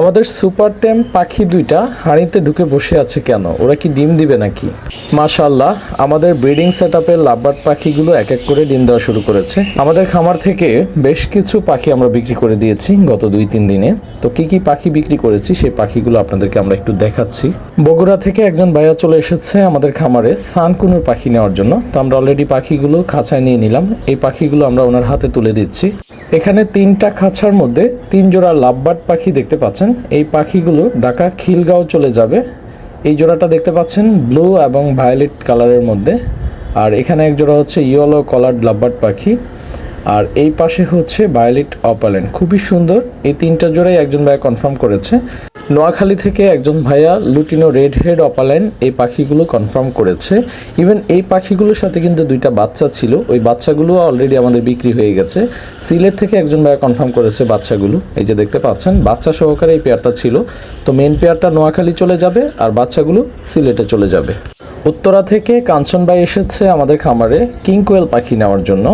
আমাদের সুপার টেম পাখি দুইটা হাঁড়িতে ঢুকে বসে আছে কেন? ওরা কি ডিম দিবে নাকি? মাশাল্লাহ আমাদের ব্রিডিং সেট আপের লাভবার্ড পাখিগুলো এক এক করে ডিম দেওয়া শুরু করেছে। আমাদের খামার থেকে বেশ কিছু পাখি আমরা বিক্রি করে দিয়েছি গত দুই তিন দিনে। তো কি কি পাখি বিক্রি করেছি সেই পাখিগুলো আপনাদেরকে আমরা একটু দেখাচ্ছি। বগুড়া থেকে একজন ভাইয়া চলে এসেছে আমাদের খামারে সানকুনুর পাখি নেওয়ার জন্য। তো আমরা অলরেডি পাখিগুলো খাঁচায় নিয়ে নিলাম। এই পাখিগুলো আমরা ওনার হাতে তুলে দিচ্ছি। এখানে তিনটা খাঁচার মধ্যে তিন জোড়া লাভবার্ড পাখি দেখতে পাচ্ছেন। এই পাখিগুলো ঢাকা খিলগাঁও চলে যাবে। এই জোড়াটা দেখতে পাচ্ছেন, ব্লু এবং ভায়োলেট কালারের মধ্যে। আর এখানে এক জোড়া হচ্ছে ইয়েলো কলার্ড লাভবার্ড পাখি। আর এই পাশে হচ্ছে ভায়োলেট অপালেন। খুবই সুন্দর। এই তিনটা জোড়াই একজন ভাই কনফার্ম করেছে। নোয়াখালী থেকে একজন ভাইয়া লুটিনো রেড হেড অপালাইন এই পাখিগুলো কনফার্ম করেছে। ইভেন এই পাখিগুলোর সাথে কিন্তু দুইটা বাচ্চা ছিল। ওই বাচ্চাগুলো অলরেডি আমাদের বিক্রি হয়ে গেছে। সিলেট থেকে একজন ভাইয়া কনফার্ম করেছে বাচ্চাগুলো। এই যে দেখতে পাচ্ছেন, বাচ্চা সহকারে এই পেয়ারটা ছিল। তো মেন পেয়ারটা নোয়াখালী চলে যাবে আর বাচ্চাগুলো সিলেটে চলে যাবে। উত্তরা থেকে কাঞ্চন ভাই এসেছে আমাদের খামারে কিং কোয়েল পাখি নেওয়ার জন্য।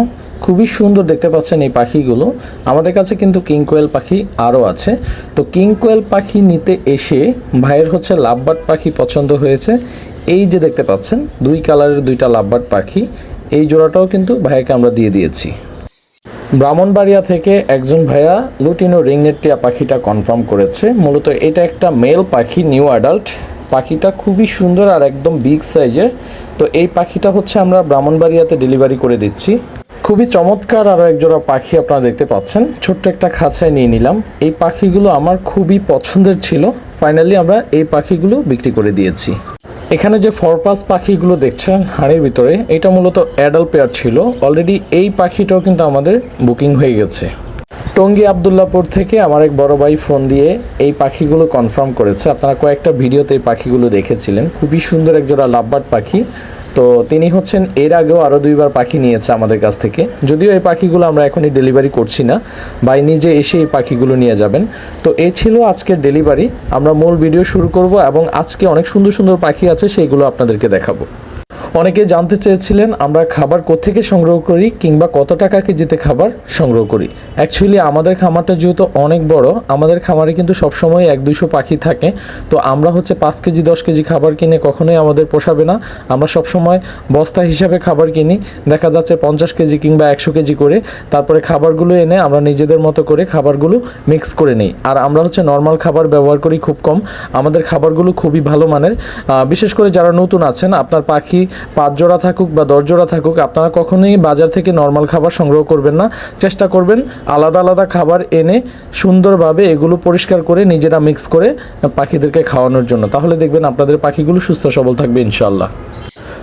খুবই সুন্দর দেখতে পাচ্ছেন এই পাখিগুলো। আমাদের কাছে কিন্তু কিং কোয়েল পাখি আরও আছে। তো কিং কোয়েল পাখি নিতে এসে ভাইয়ের হচ্ছে লাভবার্ড পাখি পছন্দ হয়েছে। এই যে দেখতে পাচ্ছেন, দুই কালারের দুইটা লাভবার্ড পাখি। এই জোড়াটাও কিন্তু ভাইয়াকে আমরা দিয়ে দিয়েছি। ব্রাহ্মণবাড়িয়া থেকে একজন ভাইয়া লুটিনো রিংনেটিয়া পাখিটা কনফার্ম করেছে। মূলত এটা একটা মেল পাখি, নিউ অ্যাডাল্ট। পাখিটা খুবই সুন্দর আর একদম বিগ সাইজের। তো এই পাখিটা হচ্ছে আমরা ব্রাহ্মণবাড়িয়াতে ডেলিভারি করে দিচ্ছি। খুবই চমৎকার আরও একজোড়া পাখি আপনারা দেখতে পাচ্ছেন। ছোট্ট একটা খাঁচায় নিয়ে নিলাম। এই পাখিগুলো আমার খুবই পছন্দের ছিল। ফাইনালি আমরা এই পাখিগুলো বিক্রি করে দিয়েছি। এখানে যে ফরপাস পাখিগুলো দেখছেন হাড়ির ভিতরে, এটা মূলত অ্যাডাল পেয়ার ছিল। অলরেডি এই পাখিটাও কিন্তু আমাদের বুকিং হয়ে গেছে। টঙ্গী আবদুল্লাপুর থেকে আমার এক বড় ভাই ফোন দিয়ে এই পাখিগুলো কনফার্ম করেছে। আপনারা কয়েকটা ভিডিওতে এই পাখিগুলো দেখেছিলেন। খুবই সুন্দর একজোড়া লাভবার্ড পাখি। তো তিনি হচ্ছেন এর আগেও আরও দুইবার পাখি নিয়েছে আমাদের কাছ থেকে। যদিও এই পাখিগুলো আমরা এখনই ডেলিভারি করছি না বাই নিজে এসে এই পাখিগুলো নিয়ে যাবেন। তো এ ছিল আজকের ডেলিভারি, আমরা মূল ভিডিও শুরু করব এবং আজকে অনেক সুন্দর সুন্দর পাখি আছে, সেইগুলো আপনাদেরকে দেখাবো। অনেকে জানতে চেয়েছিলেন আমরা খাবার কোত্থেকে সংগ্রহ করি কিংবা কত টাকা কেজিতে খাবার সংগ্রহ করি। অ্যাকচুয়ালি আমাদের খামারটা যেহেতু অনেক বড়, আমাদের খামারে কিন্তু সবসময় এক দুশো পাখি থাকে। তো আমরা হচ্ছে পাঁচ কেজি, দশ কেজি খাবার কিনে কখনোই আমাদের পোষাবে না। আমরা সবসময় বস্তা হিসাবে খাবার কিনি। দেখা যাচ্ছে পঞ্চাশ কেজি কিংবা একশো কেজি করে। তারপরে খাবারগুলো এনে আমরা নিজেদের মতো করে খাবারগুলো মিক্স করে নিই। আর আমরা হচ্ছে নর্মাল খাবার ব্যবহার করি খুব কম। আমাদের খাবারগুলো খুবই ভালো মানের। বিশেষ করে যারা নতুন আছেন, আপনার পাখি পাঁচ জোড়া থাকুক বা দশ জোড়া থাকুক, আপনারা কখনোই বাজার থেকে নর্মাল খাবার সংগ্রহ করবেন না। চেষ্টা করবেন আলাদা আলাদা খাবার এনে সুন্দরভাবে এগুলো পরিষ্কার করে নিজেরা মিক্স করে পাখিদেরকে খাওয়ানোর জন্য। তাহলে দেখবেন আপনাদের পাখিগুলো সুস্থ সবল থাকবে ইনশাল্লাহ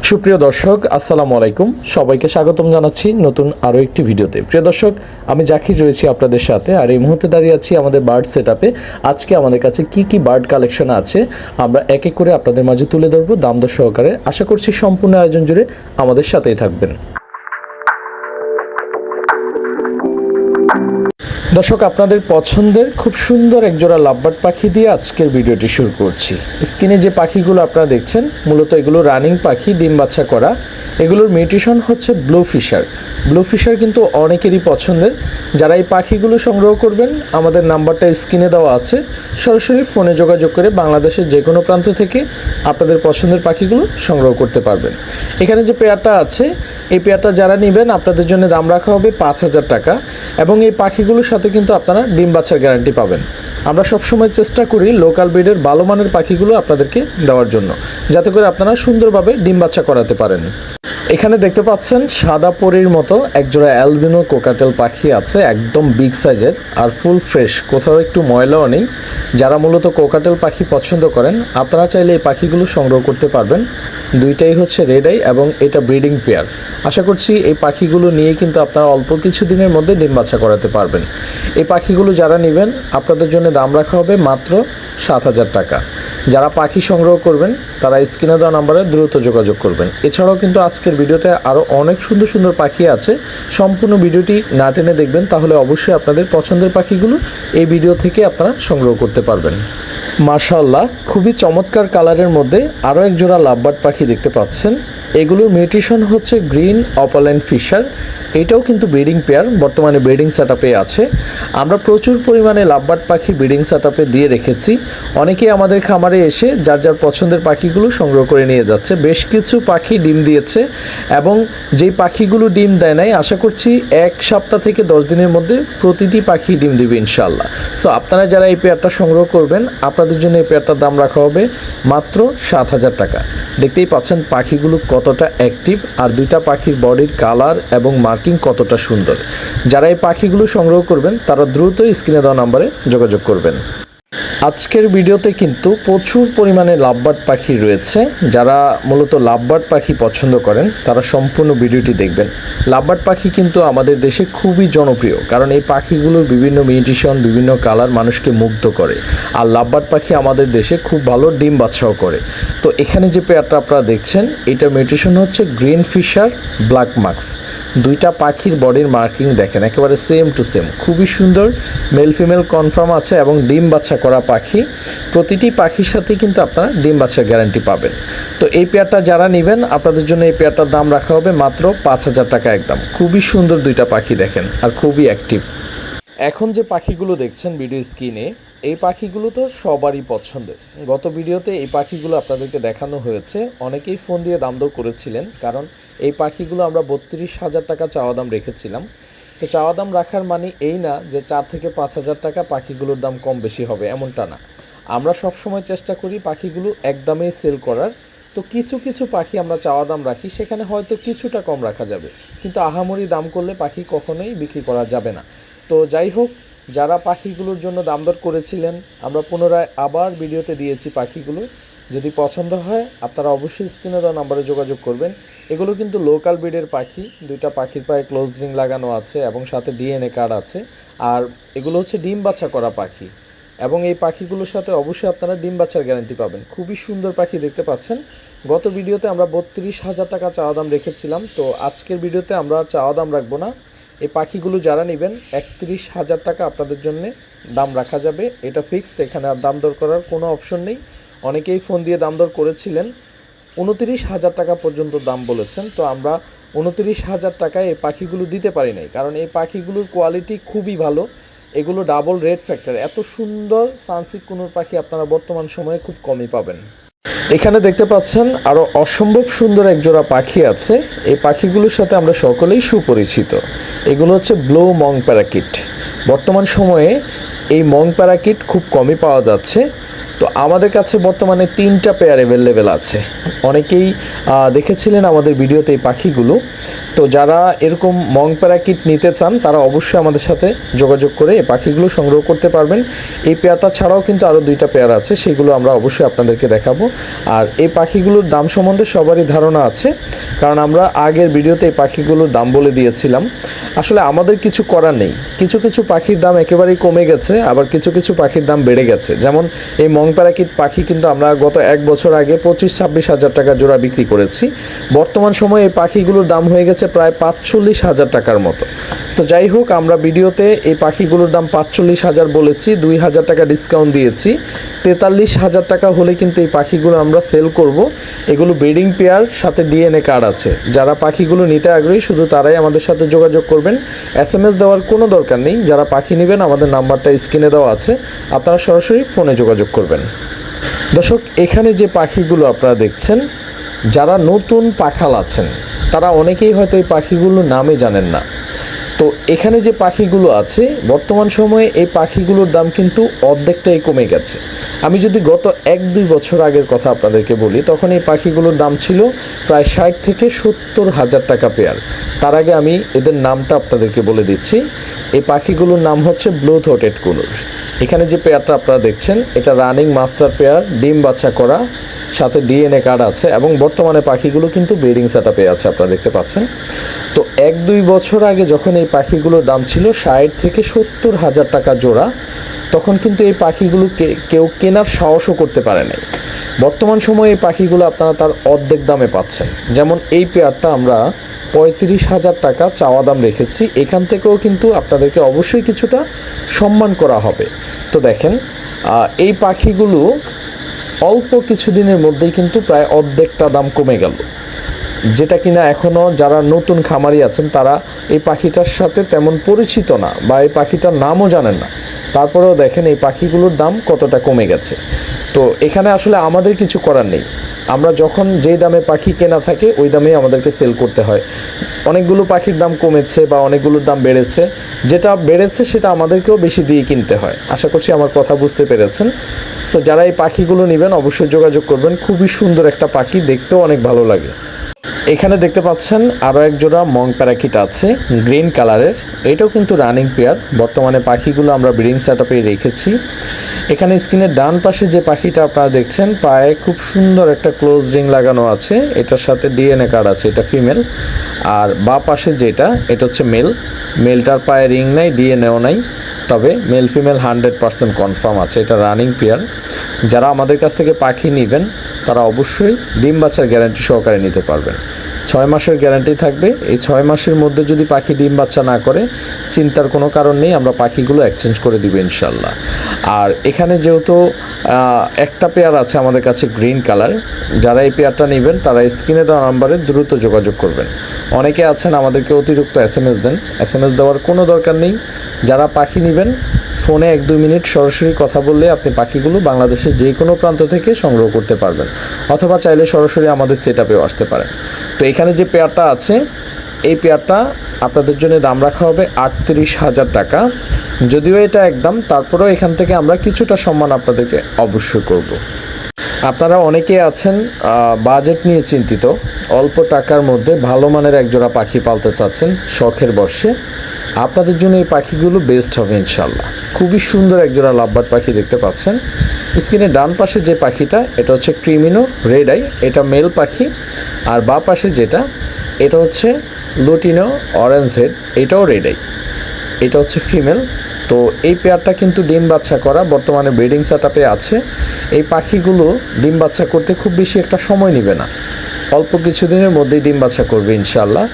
সুপ্রিয় দর্শক, আসসালামু আলাইকুম। সবাইকে স্বাগতম জানাচ্ছি নতুন আরও একটি ভিডিওতে। প্রিয় দর্শক, আমি জাকির রয়েছি আপনাদের সাথে আর এই মুহূর্তে দাঁড়িয়ে আছি আমাদের বার্ড সেট আজকে আমাদের কাছে কি কি বার্ড কালেকশন আছে, আমরা এক এক করে আপনাদের মাঝে তুলে ধরবো। দাম দর সহকারে আশা করছি সম্পূর্ণ আয়োজন জুড়ে আমাদের সাথেই থাকবেন। দর্শক, আপনাদের পছন্দের খুব সুন্দর একজোড়া লাভবার্ড পাখি দিয়ে আজকের ভিডিওটি শুরু করছি। স্ক্রিনে যে পাখিগুলো আপনারা দেখছেন, মূলত এগুলো রানিং পাখি, ডিম বাচ্চা করা। এগুলোর মিউটেশন হচ্ছে ব্লু ফিশার ব্লু ফিশার কিন্তু অনেকেরই পছন্দের। যারা এই পাখিগুলো সংগ্রহ করবেন, আমাদের নাম্বারটা স্ক্রিনে দেওয়া আছে। সরাসরি ফোনে যোগাযোগ করে বাংলাদেশের যে কোনো প্রান্ত থেকে আপনাদের পছন্দের পাখিগুলো সংগ্রহ করতে পারবেন। এখানে যে পেয়ারটা আছে, এই পেয়ারটা যারা নেবেন, আপনাদের জন্য দাম রাখা হবে পাঁচ হাজার টাকা। এবং এই পাখিগুলোর সাথে কিন্তু আপনারা ডিম বাচ্চার গ্যারান্টি পাবেন। আমরা সবসময় চেষ্টা করি লোকাল ব্রিডের ভালো মানের পাখিগুলো আপনাদেরকে দেওয়ার জন্য, যাতে করে আপনারা সুন্দরভাবে ডিম বাচ্চা করাতে পারেন। এখানে দেখতে পাচ্ছেন সাদা পরির মতো একজোড়া অ্যালবিনো কোকাটেল পাখি আছে, একদম বিগ সাইজের, আর ফুল ফ্রেশ। কোথাও একটু ময়লাও নেই। যারা মূলত কোকাটেল পাখি পছন্দ করেন, আপনারা চাইলে এই পাখিগুলো সংগ্রহ করতে পারবেন। দুইটাই হচ্ছে রেড আই এবং এটা ব্রিডিং পেয়ার। আশা করছি এই পাখিগুলো নিয়ে কিন্তু আপনারা অল্প কিছু দিনের মধ্যে ডিম বাচ্চা করাতে পারবেন। এই পাখিগুলো যারা নেবেন, আপনাদের জন্য দাম রাখা হবে মাত্র সাত হাজার টাকা। যারা পাখি সংগ্রহ করবেন, তারা স্ক্রিনে দেওয়া নাম্বারে দ্রুত যোগাযোগ করবেন। এছাড়াও কিন্তু আজকের ভিডিওতে আরও অনেক সুন্দর সুন্দর পাখি আছে। সম্পূর্ণ ভিডিওটি না টেনে দেখবেন, তাহলে অবশ্যই আপনাদের পছন্দের পাখিগুলো এই ভিডিও থেকে আপনারা সংগ্রহ করতে পারবেন। মার্শাল্লাহ খুবই চমৎকার কালারের মধ্যে আরও এক জোড়া লাভবার্ড পাখি দেখতে পাচ্ছেন। এগুলোর মিউটেশন হচ্ছে গ্রিন অপাল্যান্ড ফিশার। এটাও কিন্তু ব্রিডিং পেয়ার, বর্তমানে ব্রিডিং সেট আছে। আমরা প্রচুর পরিমাণে লাভবার্ড পাখি ব্রিডিং সেট দিয়ে রেখেছি। অনেকেই আমাদের খামারে এসে যার যার পছন্দের পাখিগুলো সংগ্রহ করে নিয়ে যাচ্ছে। বেশ কিছু পাখি ডিম দিয়েছে এবং যেই পাখিগুলো ডিম দেয় নাই, আশা করছি এক সপ্তাহ থেকে দশ দিনের মধ্যে প্রতিটি পাখি ডিম দিবে ইনশাল্লাহ সো আপনারা যারা এই পেয়ারটা সংগ্রহ করবেন, আপনাদের জন্য এই পেয়ারটার দাম রাখা হবে মাত্র সাত হাজার টাকা। দেখতেই পাচ্ছেন পাখিগুলো কতটা অ্যাক্টিভ আর দুইটা পাখির বডির কালার এবং মার্কিং কতটা সুন্দর। যারা এই পাখিগুলো সংগ্রহ করবেন, তারা দ্রুত স্ক্রিনে দেওয়া নাম্বারে যোগাযোগ করবেন। আজকের ভিডিওতে কিন্তু প্রচুর পরিমাণে লাভবার্ড পাখি রয়েছে। যারা মূলত লাভবার্ড পাখি পছন্দ করেন, তারা সম্পূর্ণ ভিডিওটি দেখবেন। লাভবার্ড পাখি কিন্তু আমাদের দেশে খুবই জনপ্রিয়, কারণ এই পাখিগুলোর বিভিন্ন মিউটিশন, বিভিন্ন কালার মানুষকে মুগ্ধ করে। আর লাভবার্ড পাখি আমাদের দেশে খুব ভালো ডিম বাচ্চাও করে। তো এখানে যে পেয়ারটা আপনারা দেখছেন এটা মিউটেশন হচ্ছে গ্রিন ফিশার, ব্ল্যাক মার্কস দুইটা পাখির বডির মার্কিং দেখেন, একেবারে সেম টু সেম। খুবই সুন্দর, মেল ফিমেল কনফার্ম আছে এবং ডিম বাচ্চা করা পাখি, প্রতিটি পাখির সাথে কিন্তু আপনারা ডিম বাচ্চার গ্যারান্টি পাবেন। তো এই পেয়ারটা যারা নেবেন, আপনাদের জন্য এই পেয়ারটার দাম রাখা হবে মাত্র পাঁচ হাজার টাকা একদম। খুবই সুন্দর দুইটা পাখি দেখেন আর খুবই অ্যাক্টিভ এখন যে পাখিগুলো দেখছেন ভিডিও স্ক্রিনে এই পাখিগুলো তো সবারই পছন্দের। গত ভিডিওতে এই পাখিগুলো আপনাদেরকে দেখানো হয়েছে। অনেকেই ফোন দিয়ে দাম দর করেছিলেন, কারণ এই পাখিগুলো আমরা বত্রিশ হাজার টাকা চাওয়া দাম রেখেছিলাম। তো চাওয়া দাম রাখার মানে এই না যে চার থেকে পাঁচ হাজার টাকা পাখিগুলোর দাম কম বেশি হবে, এমনটা না। আমরা সবসময় চেষ্টা করি পাখিগুলো একদমই সেল করার। তো কিছু কিছু পাখি আমরা চাওয়া দাম রাখি, সেখানে হয়তো কিছুটা কম রাখা যাবে। কিন্তু আহামরি দাম করলে পাখি কখনোই বিক্রি করা যাবে না। তো যাই হোক, যারা পাখিগুলোর জন্য দাম দর করেছিলেন, আমরা পুনরায় আবার ভিডিওতে দিয়েছি পাখিগুলো। যদি পছন্দ হয়, আপনারা অবশ্যই স্ক্রিনে দেওয়া নাম্বারে যোগাযোগ করবেন। এগুলো কিন্তু লোকাল ব্রিডের পাখি। দুইটা পাখির পায়ে ক্লোজ রিং লাগানো আছে এবং সাথে ডিএনএ কার্ড আছে। আর এগুলো হচ্ছে ডিম বাচ্চা করা পাখি। এবং এই পাখিগুলোর সাথে অবশ্যই আপনারা ডিম বাচ্চার গ্যারান্টি পাবেন। খুবই সুন্দর পাখি দেখতে পাচ্ছেন। গত ভিডিওতে আমরা বত্রিশ হাজার টাকা চাওয়া দাম রেখেছিলাম। তো আজকের ভিডিওতে আমরা চাওয়া দাম রাখব না। এই পাখিগুলো যারা নেবেন, একত্রিশ হাজার টাকা আপনাদের জন্য দাম রাখা যাবে। এটা ফিক্সড এখানে আর দাম দর করার কোনো অপশন নেই। অনেকেই ফোন দিয়ে দাম দর করেছিলেন। উনতিরিশ হাজার টাকা পর্যন্ত দাম বলেছেন। তো আমরা উনতিরিশ হাজার টাকায় এই পাখিগুলো দিতে পারি নাই। কারণ এই পাখিগুলোর কোয়ালিটি খুবই ভালো। এগুলো ডাবল রেড ফ্যাক্টর এত সুন্দর সানসিক কুনুর পাখি আপনারা বর্তমান সময়ে খুব কমই পাবেন। এখানে দেখতে পাচ্ছেন আরও অসম্ভব সুন্দর এক জোড়া পাখি আছে। এই পাখিগুলোর সাথে আমরা সকলেই সুপরিচিত। এগুলো হচ্ছে ব্লো মং প্যারাকিট বর্তমান সময়ে এই মং প্যারাকিট খুব কমই পাওয়া যাচ্ছে। তো আমাদের কাছে বর্তমানে তিনটা পেয়ার অ্যাভেলেবেল আছে। অনেকেই দেখেছিলেন আমাদের ভিডিওতে এই পাখিগুলো। তো যারা এরকম মং প্যারাকিট নিতে চান, তারা অবশ্যই আমাদের সাথে যোগাযোগ করে এই পাখিগুলো সংগ্রহ করতে পারবেন। এই পেয়ারটা ছাড়াও কিন্তু আরও দুইটা পেয়ার আছে, সেগুলো আমরা অবশ্যই আপনাদেরকে দেখাবো। আর এই পাখিগুলোর দাম সম্বন্ধে সবারই ধারণা আছে, কারণ আমরা আগের ভিডিওতে এই পাখিগুলোর দাম বলে দিয়েছিলাম। আসলে আমাদের কিছু করার নেই। কিছু কিছু পাখির দাম একেবারেই কমে গেছে, আবার কিছু কিছু পাখির দাম বেড়ে গেছে। যেমন এই মং প্যারাকিট পাখি কিন্তু আমরা গত এক বছর আগে পঁচিশ, ছাব্বিশ হাজার টাকা জোড়া বিক্রি করেছি। বর্তমান সময়ে এই পাখিগুলোর দাম হয়ে গেছে প্রায় পাঁচচল্লিশ হাজার টাকার মতো। তো যাই হোক, আমরা ভিডিওতে এই পাখিগুলোর দাম পাঁচচল্লিশ হাজার বলেছি, দুই হাজার টাকা ডিসকাউন্ট দিয়েছি। তেতাল্লিশ হাজার টাকা হলে কিন্তু এই পাখিগুলো আমরা সেল করব। এগুলো ব্রিডিং পেয়ার সাথে ডিএনএ কার্ড আছে। যারা পাখিগুলো নিতে আগ্রহী, শুধু তারাই আমাদের সাথে যোগাযোগ করবেন। এস এম এস দেওয়ার কোনো দরকার নেই। যারা পাখি নেবেন, আমাদের নাম্বারটা স্ক্রিনে দেওয়া আছে। আপনারা সরাসরি ফোনে যোগাযোগ করবেন। দর্শক, এখানে যে পাখিগুলো আপনারা দেখছেন, যারা নতুন পাখাল আছেন, তারা অনেকেই হয়তো এই পাখিগুলোর নামে জানেন না। তো এখানে যে পাখিগুলো আছে, বর্তমান সময়ে এই পাখিগুলোর দাম কিন্তু অর্ধেকটাই কমে গেছে। আমি যদি গত এক দুই বছর আগের কথা আপনাদেরকে বলি, তখন এই পাখিগুলোর দাম ছিল প্রায় ষাট থেকে সত্তর হাজার টাকা পেয়ার। তার আগে আমি এদের নামটা আপনাদেরকে বলে দিচ্ছি। এই পাখিগুলোর নাম হচ্ছে ব্লু থোটেড কুনুর। এখানে যে পেয়ারটা আপনারা দেখছেন, এটা রানিং মাস্টার পেয়ার, ডিম বাচ্চা করা, সাথে ডিএনএ কার্ড আছে, এবং বর্তমানে পাখিগুলো কিন্তু ব্রিডিং সেট আপে আছে, আপনারা দেখতে পাচ্ছেন। তো এক দুই বছর আগে যখন এই পাখিগুলোর দাম ছিল ষাট থেকে সত্তর হাজার টাকা জোড়া, তখন কিন্তু এই পাখিগুলো কেউ কেনার সাহসও করতে পারে নাই। বর্তমান সময়ে এই পাখিগুলো আপনারা তার অর্ধেক দামে পাচ্ছেন। যেমন এই পেয়ারটা আমরা পঁয়ত্রিশ হাজার টাকা চাওয়া দাম রেখেছি। এখান থেকেও কিন্তু আপনাদেরকে অবশ্যই কিছুটা সম্মান করা হবে। তো দেখেন এই পাখিগুলো অল্প কিছুদিনের মধ্যেই কিন্তু প্রায় অর্ধেকটা দাম কমে গেল। যেটা কিনা এখনও যারা নতুন খামারি আছেন, তারা এই পাখিটার সাথে তেমন পরিচিত না বা এই পাখিটার নামও জানেন না। তারপরেও দেখেন এই পাখিগুলোর দাম কতটা কমে গেছে। তো এখানে আসলে আমাদের কিছু করার নেই। আমরা যখন যেই দামে পাখি কেনা থাকে, ওই দামেই আমাদেরকে সেল করতে হয়। অনেকগুলো পাখির দাম কমেছে বা অনেকগুলোর দাম বেড়েছে। যেটা বেড়েছে, সেটা আমাদেরকেও বেশি দিয়ে কিনতে হয়। আশা করছি আমার কথা বুঝতে পেরেছেন। সো যারা এই পাখিগুলো নেবেন, অবশ্যই যোগাযোগ করবেন। খুবই সুন্দর একটা পাখি, দেখতেও অনেক ভালো লাগে। এখানে দেখতে পাচ্ছেন আরও এক জোড়া মং প্যারাকিট আছে, গ্রিন কালারের। এটাও কিন্তু রানিং পেয়ার। বর্তমানে পাখিগুলো আমরা ব্রিডিং সেট রেখেছি। এখানে স্ক্রিনের ডান পাশে যে পাখিটা আপনারা দেখছেন, পায়ে খুব সুন্দর একটা ক্লোজ রিং লাগানো আছে। এটার সাথে ডিএনএ কার্ড আছে, এটা ফিমেল। আর বা পাশে যেটা, এটা হচ্ছে মেল। মেলটার পায়ে রিং নাই, ডিএনএও নাই। তবে male female hundred percent confirm আছে, এটা রানিং পেয়ার। যারা আমাদের কাছ থেকে পাখি নেবেন তারা অবশ্যই ডিম বাচ্চার গ্যারান্টি সহকারে নিতে পারবেন। ছয় মাসের গ্যারান্টি থাকবে। এই ছয় মাসের মধ্যে যদি পাখি ডিম বাচ্চা না করে, চিন্তার কোনো কারণ নেই, আমরা পাখিগুলো এক্সচেঞ্জ করে দিব ইনশাল্লাহ। আর এখানে যেহেতু একটা পেয়ার আছে আমাদের কাছে গ্রিন কালার যারা এই পেয়ারটা নেবেন, তারা স্ক্রিনে দেওয়া নাম্বারে দ্রুত যোগাযোগ করবেন। অনেকে আছেন আমাদেরকে অতিরিক্ত এস এম এস দেন। এস এম এস দেওয়ার কোনো দরকার নেই। যারা পাখি নেবেন ফোনে এক দুই মিনিট সরাসরি কথা বললে আপনি পাখিগুলো বাংলাদেশের যে কোনো প্রান্ত থেকে সংগ্রহ করতে পারবেন, অথবা চাইলে সরাসরি আমাদের সেট আপেও আসতে পারেন। তো এখানে যে পেয়ারটা আছে, এই পেয়ারটা আপনাদের জন্য দাম রাখা হবে আটত্রিশ হাজার টাকা। যদিও এটা একদম, তারপরেও এখান থেকে আমরা কিছুটা সম্মান আপনাদেরকে অবশ্যই করব। আপনারা অনেকেই আছেন বাজেট নিয়ে চিন্তিত, অল্প টাকার মধ্যে ভালো মানের একজোড়া পাখি পালতে চাচ্ছেন, শখের বর্ষে। আপনাদের জন্য এই পাখিগুলো বেস্ট হবে ইনশাল্লাহ খুবই সুন্দর একজোড়া লাভবার্ড পাখি দেখতে পাচ্ছেন। স্ক্রিনের ডান পাশে যে পাখিটা, এটা হচ্ছে ক্রিমিনো রেড আই, এটা মেল পাখি। আর বা পাশে যেটা, এটা হচ্ছে লুটিনো অরেঞ্জ হেড এটাও রেড আই। এটা হচ্ছে ফিমেল তো এই পেয়ারটা কিন্তু ডিম বাচ্চা করা, বর্তমানে ব্রিডিং সেট আছে। এই পাখিগুলো ডিম বাচ্চা করতে খুব বেশি একটা সময় নেবে না। অল্প কিছুদিনের মধ্যেই ডিম বাছা করবে ইনশাল্লাহ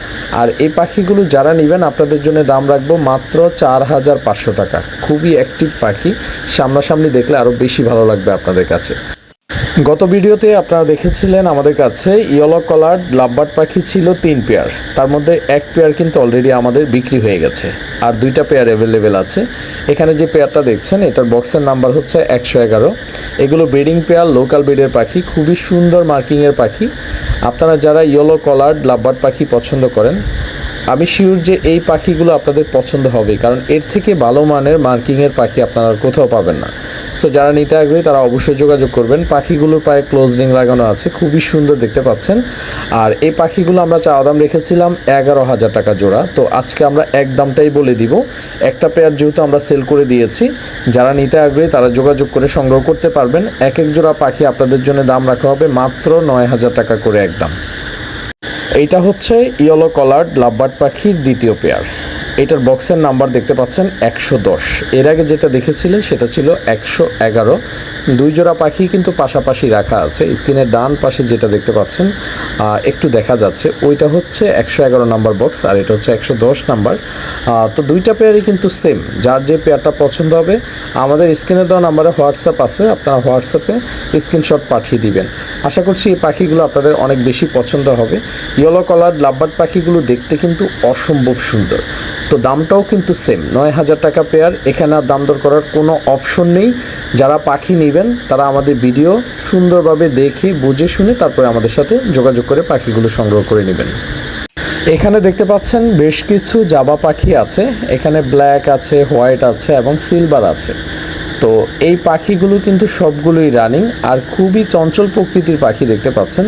আর এই পাখিগুলো যারা নেবেন, আপনাদের জন্য দাম রাখব মাত্র চার হাজার পাঁচশো টাকা। খুবই অ্যাক্টিভ পাখি, সামনাসামনি দেখলে আরও বেশি ভালো লাগবে আপনাদের কাছে। গত ভিডিওতে আপনারা দেখেছিলেন আমাদের কাছে ইয়েলো কলার লাভবার্ড পাখি ছিল তিন পেয়ার। তার মধ্যে এক পেয়ার কিন্তু অলরেডি আমাদের বিক্রি হয়ে গেছে। আর দুইটা পেয়ার অ্যাভেলেবেল আছে। এখানে যে পেয়ারটা দেখছেন, এটার বক্সের নাম্বার হচ্ছে একশো এগারো। এগুলো ব্রিডিং পেয়ার লোকাল ব্রিডের পাখি, খুবই সুন্দর মার্কিংয়ের পাখি। আপনারা যারা ইয়েলো কলার লাভবার্ড পাখি পছন্দ করেন আমি শিওর যে এই পাখিগুলো আপনাদের পছন্দ হবে, কারণ এর থেকে ভালো মানের মার্কিংয়ের পাখি আপনারা কোথাও পাবেন না। সো যারা নিতে আগ্রহী, তারা অবশ্যই যোগাযোগ করবেন। পাখিগুলোর পায়ে ক্লোজ রিং লাগানো আছে, খুবই সুন্দর দেখতে পাচ্ছেন। আর এই পাখিগুলো আমরা চাওয়া দাম রেখেছিলাম এগারো হাজার টাকা জোড়া। তো আজকে আমরা এক দামটাই বলে দিব। একটা পেয়ার যেহেতু আমরা সেল করে দিয়েছি, যারা নিতে আগ্রহী, তারা যোগাযোগ করে সংগ্রহ করতে পারবেন। এক এক জোড়া পাখি আপনাদের জন্য দাম রাখা হবে মাত্র নয় হাজার টাকা করে একদম এইটা হচ্ছে ইয়েলো কলার্ড লাভবার্ড পাখির দ্বিতীয় পেয়ার। এটার বক্সের নাম্বার দেখতে পাচ্ছেন একশো দশ। এর আগে যেটা দেখেছিলেন সেটা ছিল একশো এগারো। দুই জোড়া পাখি কিন্তু পাশাপাশি রাখা আছে। স্ক্রিনের ডান পাশে যেটা দেখতে পাচ্ছেন একটু দেখা যাচ্ছে। ওইটা হচ্ছে একশো এগারো নাম্বার বক্স আর এটা হচ্ছে একশো দশ নাম্বার। তো দুইটা পেয়ারই কিন্তু সেম। যার যে পেয়ারটা পছন্দ হবে, আমাদের স্ক্রিনে দেওয়া নাম্বারে হোয়াটসঅ্যাপ আছে। আপনারা হোয়াটসঅ্যাপে স্ক্রিনশট পাঠিয়ে দিবেন। আশা করছি এই পাখিগুলো আপনাদের অনেক বেশি পছন্দ হবে। ইয়েলো কালার লাভবার্ড পাখিগুলো দেখতে কিন্তু অসম্ভব সুন্দর। তো দামটাও কিন্তু সেম নয় হাজার টাকা পেয়ার এখানে আর দাম দর করার কোনো অপশন নেই। যারা পাখি নেবেন, তারা আমাদের ভিডিও সুন্দরভাবে দেখে, বুঝে শুনে তারপরে আমাদের সাথে যোগাযোগ করে পাখিগুলো সংগ্রহ করে নেবেন। এখানে দেখতে পাচ্ছেন বেশ কিছু জাবা পাখি আছে। এখানে ব্ল্যাক আছে হোয়াইট আছে এবং সিলভার আছে। এই পাখিগুলো কিন্তু সবগুলোই রানিং আর খুবই চঞ্চল প্রকৃতির পাখি দেখতে পাচ্ছেন।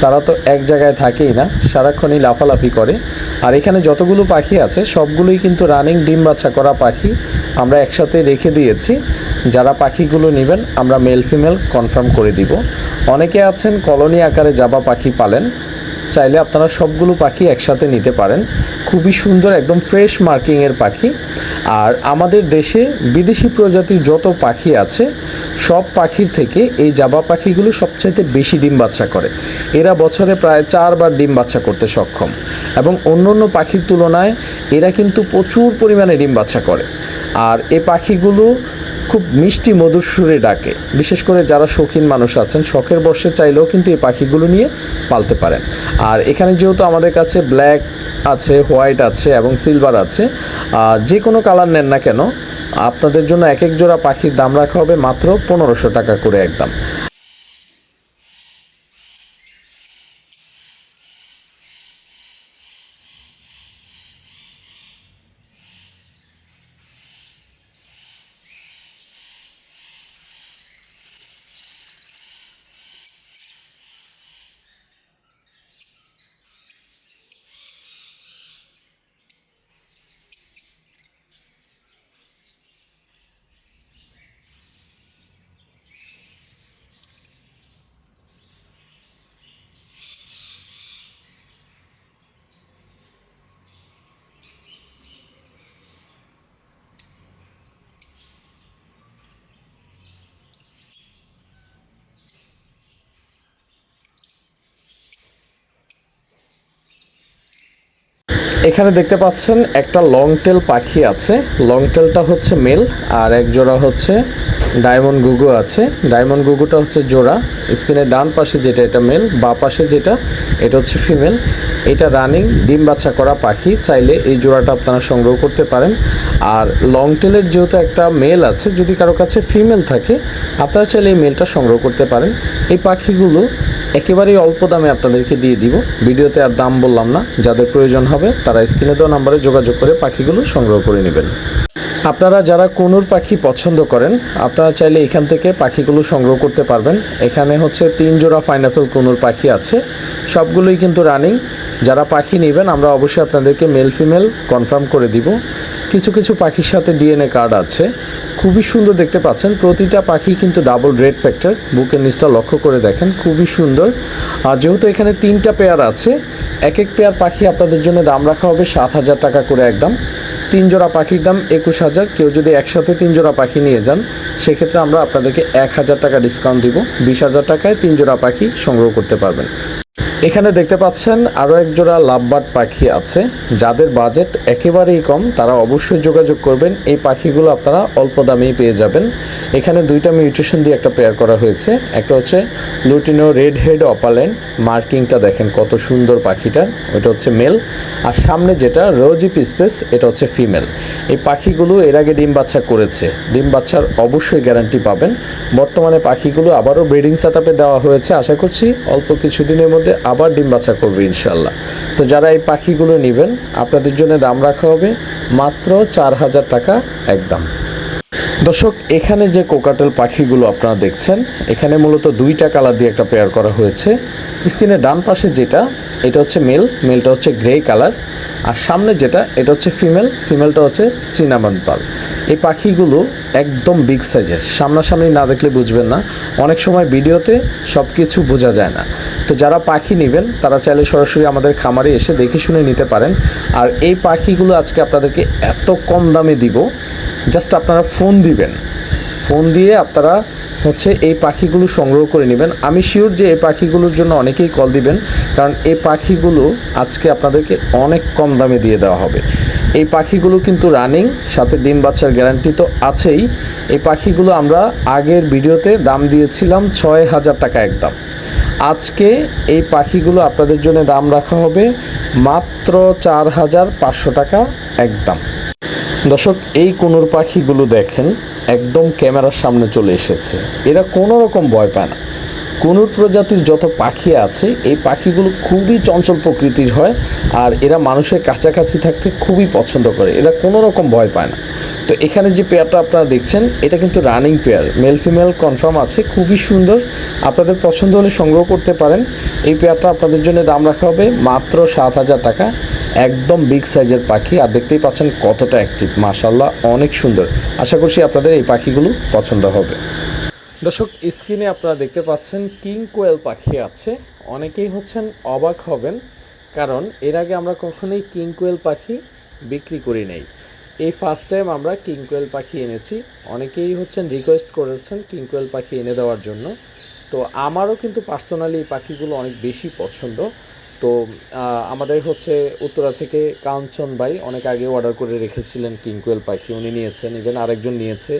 তারা তো এক জায়গায় থাকেই না, সারাক্ষণই লাফালাফি করে। আর এখানে যতগুলো পাখি আছে, সবগুলোই কিন্তু রানিং ডিম বাচ্চা করা পাখি। আমরা একসাথে রেখে দিয়েছি। যারা পাখিগুলো নেবেন, আমরা মেল ফিমেল কনফার্ম করে দিব। অনেকে আছেন কলোনি আকারে জাবা পাখি পালেন। চাইলে আপনারা সবগুলো পাখি একসাথে নিতে পারেন। খুবই সুন্দর, একদম ফ্রেশ মার্কিংয়ের পাখি। আর আমাদের দেশে বিদেশি প্রজাতির যত পাখি আছে, সব পাখির থেকে এই জাবা পাখিগুলো সবচাইতে বেশি ডিম বাচ্চা করে। এরা বছরে প্রায় চারবার ডিম বাচ্চা করতে সক্ষম। এবং অন্য অন্য পাখির তুলনায় এরা কিন্তু প্রচুর পরিমাণে ডিম বাচ্চা করে। আর এ পাখিগুলো খুব মিষ্টি মধুর সুরে ডাকে। বিশেষ করে যারা শৌখিন মানুষ আছেন, শখের বর্ষে চাইলেও কিন্তু এই পাখিগুলো নিয়ে পালতে পারেন। আর এখানে যেহেতু আমাদের কাছে ব্ল্যাক আছে, হোয়াইট আছে এবং সিলভার আছে যে কোনো কালার নেন না কেন, আপনাদের জন্য এক এক জোড়া পাখির দাম রাখা হবে মাত্র পনেরোশো টাকা করে একদম। এখানে দেখতে পাচ্ছেন একটা লং টেল পাখি আছে। লং টেলটা হচ্ছে মেল আর এক জোড়া হচ্ছে ডায়মন্ড গুগু আছে। ডায়মন্ড গুগুটা হচ্ছে জোড়া। স্ক্রিনের ডান পাশে যেটা, এটা মেল বা পাশে যেটা, এটা হচ্ছে ফিমেল এটা রানিং ডিম বাচ্চা করা পাখি। চাইলে এই জোড়াটা আপনারা সংগ্রহ করতে পারেন। আর লং টেলের যেহেতু একটা মেল আছে, যদি কারও কাছে ফিমেল থাকে, আপনারা চাইলে এই মেলটা সংগ্রহ করতে পারেন। এই পাখিগুলো একেবারেই অল্প দামে আপনাদেরকে দিয়ে দিব। ভিডিওতে আর দাম বললাম না, যাদের প্রয়োজন হবে তারা স্ক্রিনে দেওয়া নাম্বারে যোগাযোগ করে পাখিগুলো সংগ্রহ করে নেবেন। আপনারা যারা কোনুর পাখি পছন্দ করেন, আপনারা চাইলে এখান থেকে পাখিগুলো সংগ্রহ করতে পারবেন। এখানে হচ্ছে তিন জোড়া ফাইনাফেল কোনুর পাখি আছে। সবগুলোই কিন্তু রানিং যারা পাখি নেবেন, আমরা অবশ্যই আপনাদেরকে মেল ফিমেল কনফার্ম করে দিব। কিছু কিছু পাখির সাথে ডিএনএ কার্ড আছে। খুবই সুন্দর দেখতে পাচ্ছেন। প্রতিটা পাখি কিন্তু ডাবল রেড ফ্যাক্টর বুকের নিচটা লক্ষ্য করে দেখেন, খুবই সুন্দর। আর যেহেতু এখানে তিনটা পেয়ার আছে এক এক পেয়ার পাখি আপনাদের জন্য দাম রাখা হবে সাত হাজার টাকা করে একদম। তিন জোড়া পাখির দাম একুশ হাজার। কেউ যদি একসাথে তিন জোড়া পাখি নিয়ে যান, সেক্ষেত্রে আমরা আপনাদেরকে এক হাজার টাকা ডিসকাউন্ট দিব। বিশ হাজার টাকায় তিন জোড়া পাখি সংগ্রহ করতে পারবেন। এখানে দেখতে পাচ্ছেন আরও এক জোড়া লাভবার্ড পাখি আছে। যাদের বাজেট একেবারেই কম, তারা অবশ্যই যোগাযোগ করবেন। এই পাখিগুলো আপনারা অল্প দামেই পেয়ে যাবেন। এখানে দুইটা মিউটেশন দিয়ে একটা পেয়ার করা হয়েছে। একটা হচ্ছে লুটিনো রেড হেড অপালেন মার্কিংটা দেখেন কত সুন্দর পাখিটা ওটা হচ্ছে মেল আর সামনে যেটা রোজি পিসপেস এটা হচ্ছে ফিমেল এই পাখিগুলো এর আগে ডিম বাচ্চা করেছে। ডিম বাচ্চার অবশ্যই গ্যারান্টি পাবেন। বর্তমানে পাখিগুলো আবারও ব্রিডিং সেট দেওয়া হয়েছে। আশা করছি অল্প কিছুদিনের মধ্যে আবার ডিম বাচ্চা করবে ইনশাল্লাহ তো যারা এই পাখিগুলো নেবেন, আপনাদের জন্য দাম রাখা হবে মাত্র চার হাজার টাকা একদম। দর্শক, এখানে যে কোকাটেল পাখিগুলো আপনারা দেখছেন, এখানে মূলত দুইটা কালার দিয়ে একটা পেয়ার করা হয়েছে। স্ক্রিনের ডান পাশে যেটা, এটা হচ্ছে মেল মেলটা হচ্ছে গ্রে কালার আর সামনে যেটা, এটা হচ্ছে ফিমেল ফিমেলটা হচ্ছে চিনামান পাল। এই পাখিগুলো একদম বিগ সাইজের সামনাসামনি না দেখলে বুঝবেন না। অনেক সময় ভিডিওতে সব কিছু বোঝা যায় না। তো যারা পাখি নেবেন, তারা চাইলে সরাসরি আমাদের খামারে এসে দেখে শুনে নিতে পারেন। আর এই পাখিগুলো আজকে আপনাদেরকে এত কম দামে দিব, জাস্ট আপনারা ফোন দিবেন। ফোন দিয়ে আপনারা হচ্ছে এই পাখিগুলো সংগ্রহ করে নেবেন। আমি শিওর যে এই পাখিগুলোর জন্য অনেকেই কল দিবেন, কারণ এই পাখিগুলো আজকে আপনাদেরকে অনেক কম দামে দিয়ে দেওয়া হবে। এই পাখিগুলো কিন্তু রানিং সাথে ডিম বাচ্চার গ্যারান্টি তো আছেই। এই পাখিগুলো আমরা আগের ভিডিওতে দাম দিয়েছিলাম ছয় হাজার টাকা একদম। আজকে এই পাখিগুলো আপনাদের জন্য দাম রাখা হবে মাত্র চার হাজার পাঁচশো টাকা একদম। দর্শক, এই কোনোর পাখিগুলো দেখেন একদম ক্যামেরার সামনে চলে এসেছে। এরা কোনো রকম ভয় পায় না। কোনুর প্রজাতির যত পাখি আছে, এই পাখিগুলো খুবই চঞ্চল প্রকৃতির হয় আর এরা মানুষের কাছাকাছি থাকতে খুবই পছন্দ করে। এরা কোনো রকম ভয় পায় না। তো এখানে যে পেয়ারটা আপনারা দেখছেন, এটা কিন্তু running pair. Male female confirm আছে, খুবই সুন্দর। আপনাদের পছন্দ হলে সংগ্রহ করতে পারেন। এই পেয়ারটা আপনাদের জন্য দাম রাখা হবে মাত্র সাত হাজার টাকা। একদম বিগ সাইজের পাখি, আর দেখতেই পাচ্ছেন কতটা অ্যাক্টিভ মাশাল্লাহ অনেক সুন্দর। আশা করছি আপনাদের এই পাখিগুলো পছন্দ হবে। দর্শক, স্ক্রিনে আপনারা দেখতে পাচ্ছেন কিং কোয়েল পাখি আছে। অনেকেই হচ্ছেন অবাক হবেন, কারণ এর আগে আমরা কখনোই কিং কোয়েল পাখি বিক্রি করি নাই। এই ফার্স্ট টাইম আমরা কিং কোয়েল পাখি এনেছি। অনেকেই হচ্ছেন রিকোয়েস্ট করেছেন কিং কোয়েল পাখি এনে দেওয়ার জন্য। তো আমারও কিন্তু পার্সোনালি এই পাখিগুলো অনেক বেশি পছন্দ। তো আমাদের হচ্ছে উত্তরা থেকে কাঞ্চন ভাই অনেক আগে অর্ডার করে রেখেছিলেন কিংকুয়েল পাখি। উনি নিয়েছেন ইভেন আরেকজন নিয়েছে।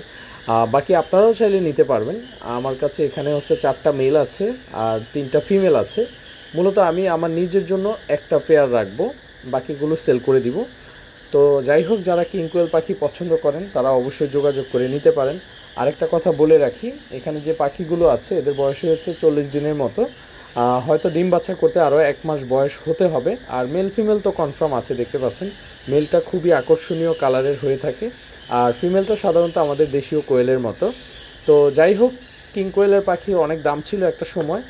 বাকি আপনারাও চাইলে নিতে পারবেন। আমার কাছে এখানে হচ্ছে চারটা মেল আছে আর তিনটা ফিমেল আছে। মূলত আমি আমার নিজের জন্য একটা পেয়ার রাখব, বাকিগুলো সেল করে দিব। তো যাই হোক, যারা কিংকোয়েল পাখি পছন্দ করেন, তারা অবশ্যই যোগাযোগ করে নিতে পারেন। আরেকটা কথা বলে রাখি, এখানে যে পাখিগুলো আছে, এদের বয়স হয়েছে চল্লিশ দিনের মতো। হয়তো ডিম বাচ্চা করতে আরও এক মাস বয়স হতে হবে। আর মেল ফিমেল তো কনফার্ম আছে, দেখতে পাচ্ছেন। মেলটা খুবই আকর্ষণীয় কালারের হয়ে থাকে। আর ফিমেলটা সাধারণত আমাদের দেশীয় কোয়েলের মতো। তো যাই হোক কিং কোয়েলের পাখি অনেক দাম ছিল একটা সময়।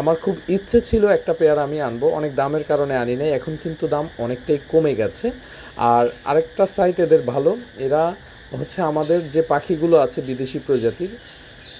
আমার খুব ইচ্ছে ছিল একটা পেয়ার আমি আনব। অনেক দামের কারণে আনি নাই। এখন কিন্তু দাম অনেকটাই কমে গেছে। আর আরেকটা সাইট এদের ভালো। এরা হচ্ছে আমাদের যে পাখিগুলো আছে বিদেশি প্রজাতির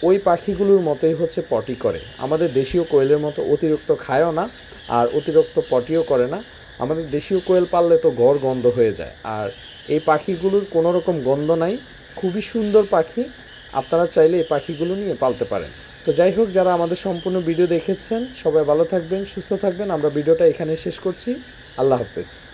ওই পাখিগুলোর মতোই হচ্ছে পটি করে। আমাদের দেশীয় কোয়েলের মতো অতিরিক্ত খায়ও না, আর অতিরিক্ত পটিও করে না। আমাদের দেশীয় কোয়েল পাললে তো গড় গন্ধ হয়ে যায়। আর এই পাখিগুলোর কোনো রকম গন্ধ নাই। খুবই সুন্দর পাখি। আপনারা চাইলে এই পাখিগুলো নিয়ে পালতে পারেন। তো যাই হোক, যারা আমাদের সম্পূর্ণ ভিডিও দেখেছেন, সবাই ভালো থাকবেন, সুস্থ থাকবেন। আমরা ভিডিওটা এখানে শেষ করছি। আল্লাহ হাফেজ।